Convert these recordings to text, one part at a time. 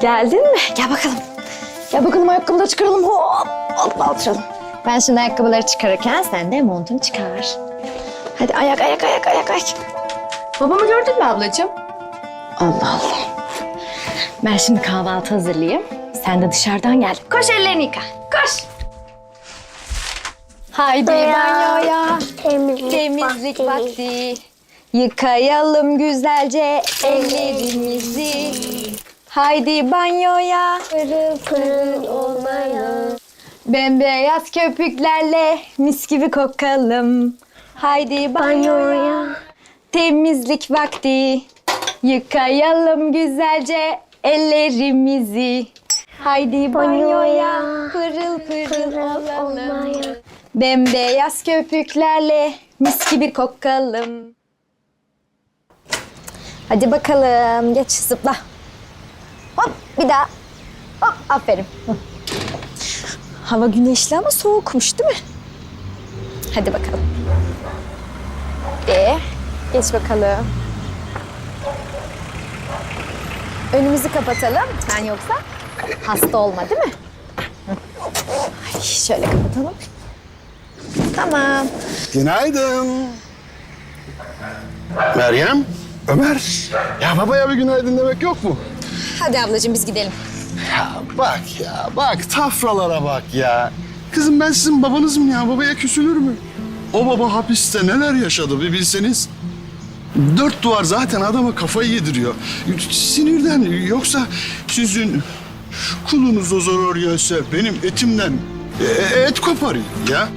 Geldin mi? Gel bakalım. Gel bakalım ayakkabıları çıkaralım. Hop, hop altıralım. Ben şimdi ayakkabıları çıkarırken sen de montunu çıkar. Hadi ayak ayak ayak ayak ayak. Babamı gördün mü ablacığım? Allah Allah. Ben şimdi kahvaltı hazırlayayım. Sen de dışarıdan gel. Koş ellerini yıka. Koş. Haydi banyoya. Temizlik, Temizlik vakti. Yıkayalım güzelce ellerimizi. Haydi banyoya. Pırıl pırıl olmaya. Bembeyaz köpüklerle mis gibi kokalım. Haydi banyoya. Temizlik vakti. Yıkayalım güzelce ellerimizi. Haydi banyoya. Pırıl pırıl olalım. Bembeyaz köpüklerle mis gibi kokalım. Hadi bakalım geç zıpla. Hop bir daha. Hop aferin. Hava güneşli ama soğukmuş değil mi? Hadi bakalım. De geç bakalım. Önümüzü kapatalım. Sen yoksa hasta olma değil mi? Ay, şöyle kapatalım. Tamam. Günaydın. Meryem, Ömer. Ya babaya bir günaydın demek yok mu? Hadi ablacığım biz gidelim. Ya bak ya, bak tafralara bak ya. Kızım ben sizin babanızım ya, babaya küsülür mü? O baba hapiste neler yaşadı bir bilseniz. Dört duvar zaten adama kafayı yediriyor. Sinirden yoksa sizin kulunuza zarar gelse benim etimden e, et koparıyor ya.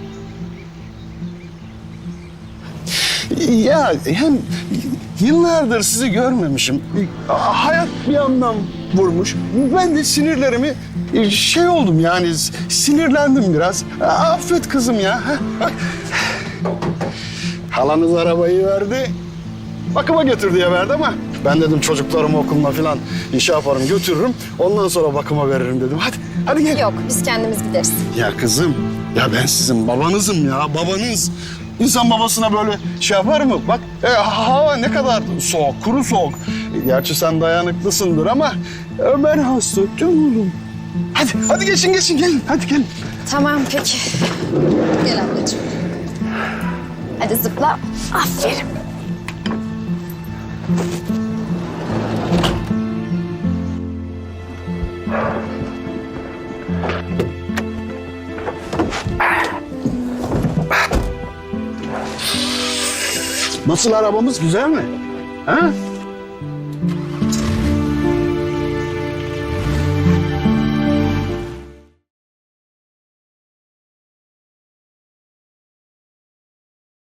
Ya hem yıllardır sizi görmemişim. Hayat bir yandan vurmuş. Ben de sinirlerimi şey oldum yani sinirlendim biraz. Affet kızım ya. Halanız arabayı verdi. Bakıma götür diye verdi ama ben dedim çocuklarımı okuluna falan işe yaparım götürürüm. Ondan sonra bakıma veririm dedim. Hadi hadi gel. Yok biz kendimiz gideriz. Ya kızım, ya ben sizin babanızım ya, babanız. İnsan babasına böyle şey yapar mı? Bak e, hava ne kadar soğuk, kuru soğuk. E, Gerçi sen dayanıklısındır ama Ömer hasta oğlum? Hadi, hadi geçin geçin gelin, hadi gelin. Tamam peki. Gel ablacığım. Hadi zıpla. Aferin. Nasıl arabamız güzel mi? Ha?